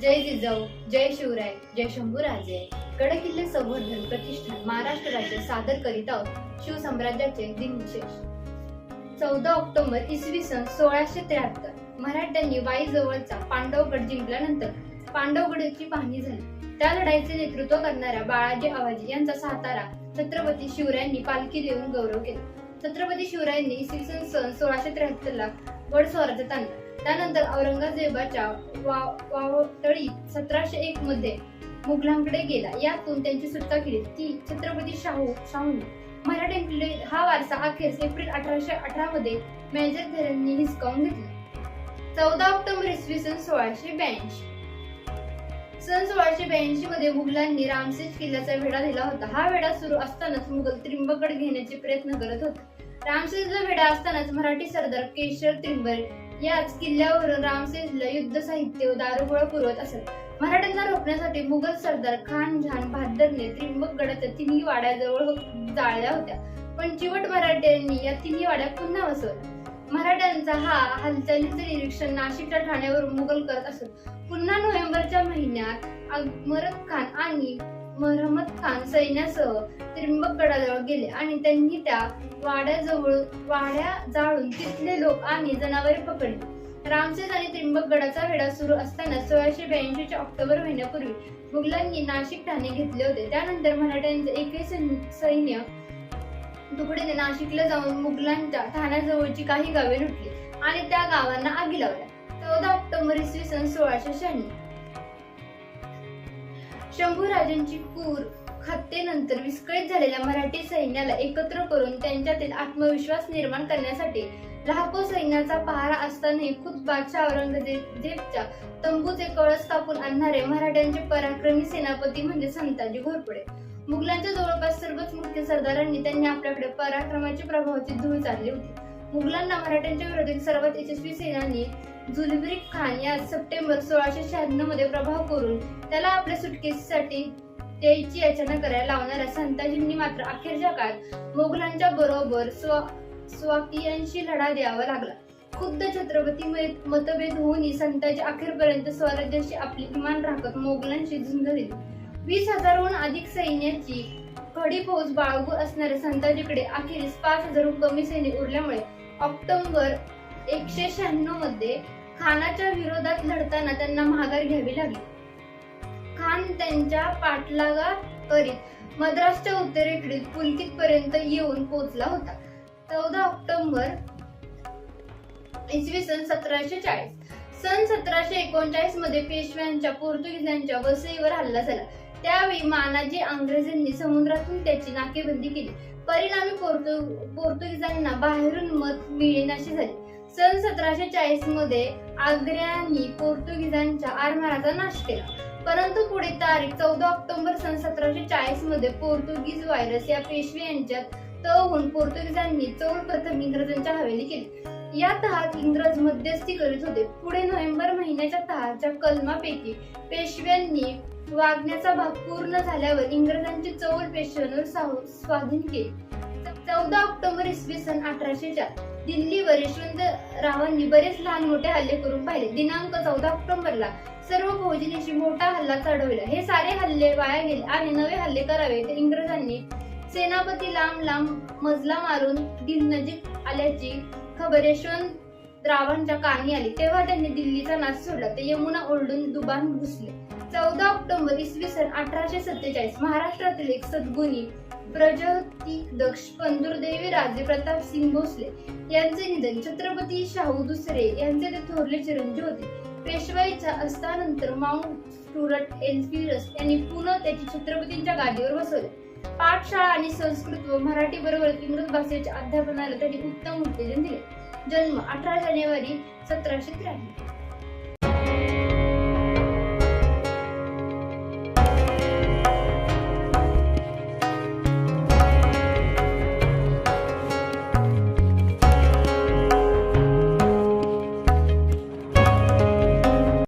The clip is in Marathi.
जय जिजाऊ जय शिवराय जय शंभूराजे. गडकिल्ले संवर्धन प्रतिष्ठान महाराष्ट्र राज्य सादर करीत आहोत. शिवसाम्राज्याचे दिनविशेष. चौदा ऑक्टोबर इसवी सन सोळाशे त्र्याहत्तर. मराठ्यांनी वाई जवळचा पांडवगड जिंकल्यानंतर पांडवगडची पाहणी झाली. त्या लढाईचे नेतृत्व करणाऱ्या बाळाजी आवाजी यांचा सातारा छत्रपती शिवरायांनी पालखी देऊन गौरव केला. छत्रपती शिवरायांनी इसवी सन सन सोळाशे त्र्याहत्तर ला गड स्वराज्यात आणला. त्यानंतर औरंगजेबाच्या वावतळीत सतराशे एक मध्ये मुघलांकडे गेला. यातून त्यांची सुटका केली. ती छत्रपती शाहू शाहू मराठ्यांकडे हा वारसा अखेर एप्रिल अठराशे अठरा मध्ये मेजर घरांनी हिसकावून घेतला. चौदा ऑक्टोबर इसवी सन सोळाशे ब्याऐंशी. सन सोळाशे ब्याऐंशी मध्ये मुघलांनी रामसेज किल्ल्याचा वेढा दिला होता. हा वेढा सुरू असतानाच मुघल त्रिंबकड घेण्याचे प्रयत्न करत होते. रामसेजचा वेढा असतानाच मराठी सरदार केशर त्रिंबर याच किल्ल्यावरून रामसेजला युद्ध साहित्य व दारुगोळा पुरवत असत मराठ्यांना रोखण्यासाठी मुघल सरदार खान झान बहादरने त्रिंबकगडाच्या तिन्ही वाड्याजवळ हो- जाळल्या होत्या. पण चिवट मराठ्यांनी या तिन्ही वाड्या पुन्हा वसवल्या. मराठ्यांचा हा हालचालीचे निरीक्षण नाशिकच्या ठाण्यावरून मुघल करत असत पुन्हा नोव्हेंबरच्या महिन्यात अकमरत खान आणि महमद खान सैन्यासह त्रिंबकगडाजवळ गेले आणि त्यांनी त्या वाड्याजवळ वाड्या जाळून तिथले लोक आणि जनावरे पकडली. रामसेज आणि त्रिंबकगडाचा वेढा सुरू असताना सोळाशे ब्याऐंशीच्या ऑक्टोबर महिन्यापूर्वी मुघलांनी नाशिक ठाणे घेतले होते. त्यानंतर मराठ्यांचे एकही सैन्य तुकडीने नाशिकला जाऊन मुघलांच्या ठाण्याजवळची काही गावे लुटली आणि त्या गावांना आगी लावल्या. चौदा ऑक्टोबर इसवी सन सोळाशे शहाण्णव. शंभूराजांची पूर हत्येनंतर विस्कळीत झालेल्या मराठी सैन्याला एकत्र करून त्यांच्यातील आत्मविश्वास निर्माण करण्यासाठी लाखो सैन्याचा पहारा असतानाही खुद बादशाह औरंगजेबच्या तंबूचे कळस कापून आणणारे मराठ्यांचे पराक्रमी सेनापती म्हणजे संताजी घोरपडे. मुघलांच्या जवळपास सर्वच मुख्य सरदारांनी त्यांनी आपल्याकडे पराक्रमाची प्रभावाची धूळ चालली होती. मुघलांना मराठ्यांच्या विरोधात सर्वात यशस्वी सेनानी जुलबिरी खान या सप्टेंबर सोळाशे शहाण्णवमध्ये प्रभाव करून त्याला आपल्या सुटकेसाठी त्याची याचना करायला लावणाऱ्या संताजींनी मात्र अखेरच्या काळात मोगलांच्या बरोबर स्व स्वाकियांशी लढा द्यावा लागला. खुद्द छत्रपती मतभेद होऊनही संताजी अखेरपर्यंत स्वराज्याशी आपली इमान राखत मोगलांशी झुंज दिली. वीस हजारहून अधिक सैन्याची कडी फौज बाळगू असणाऱ्या संताजीकडे अखेरीस पाच हजारहून कमी सैन्य उरल्यामुळे ऑक्टोबर एकशे शहाण्णवमध्ये खानाच्या विरोधात लढताना त्यांना माघार घ्यावी लागली. खान त्यांच्या पाठलागा करीत मद्रासच्या उत्तरेकडील पुलकित पर्यंत येऊन पोहोचला होता. चौदा ऑक्टोबर इसवी सन सतराशे चाळीस. सन सतराशे एकोणचाळीसमध्ये पेशव्यांच्या पोर्तुगीजांच्या वसईवर हल्ला झाला. त्यावेळी मानाजी अंग्रेजांनी समुद्रातून त्याची नाकेबंदी केली. परिणामी पोर्तु पोर्तुगीजांना बाहेरून मत मिळेनाशी झाली. सन सतराशे चाळीसमध्ये आग्र्यांनी पोर्तुगीजांच्या आरमाराचा नाश केला. परंतु पुढे तारीख चौदा ऑक्टोबर सन सतराशे चाळीसमध्ये पोर्तुगीज व्हायरस या पेशवे यांच्यात तहून पोर्तुगीजांनी चौल प्रथम इंग्रजांच्या हवेली केली. या तहात इंग्रज मध्यस्थी करीत होते. पुढे नोव्हेंबर महिन्याच्या तहाच्या कलमापैकी पेशव्यांनी वागण्याचा भाग पूर्ण झाल्यावर इंग्रजांची चौल पेशव्यांवर स्वाधीन केली. चौदा ऑक्टोबर इसवी सन अठराशे चार. दिल्लीवर यशवंतरावांनी बरेच लहान मोठे हल्ले करून पाहिले. दिनांक चौदा ऑक्टोबरला सर्व फौजनीशी मोठा हल्ला चढवला. हे सारे हल्ले वाया गेले आणि नवे हल्ले करावे तर इंग्रजांनी. सेनापती लांब लांब मजला मारून दिल नजीक आल्याची खबर यशवंत रावांच्या कानी आली. तेव्हा त्यांनी दिल्लीचा नाश सोडला. ते यमुना ओरडून दुबान घुसले. चौदा ऑक्टोबर इसवी सन अठराशे सत्तेचाळीस. महाराष्ट्रातील एक सद्गुणी प्रजती दक्ष पंदुरदेवी राजेप्रताप सिंग भोसले यांचे निधन. छत्रपती शाहू दुसरे यांचे ते थोरले चिरंजीव होते. पेशवाईच्या अस्तानंतर माउंट स्टुरट एल्फिरस यांनी पुन्हा त्याची छत्रपतींच्या गादीवर बसवले. पाठशाळा आणि संस्कृत व मराठी बरोबर इंग्रज भाषेच्या अध्यापनाला त्यांनी उत्तम उत्तेजन दिले. जन्म अठरा जानेवारी सतराशे त्र्याण्णव.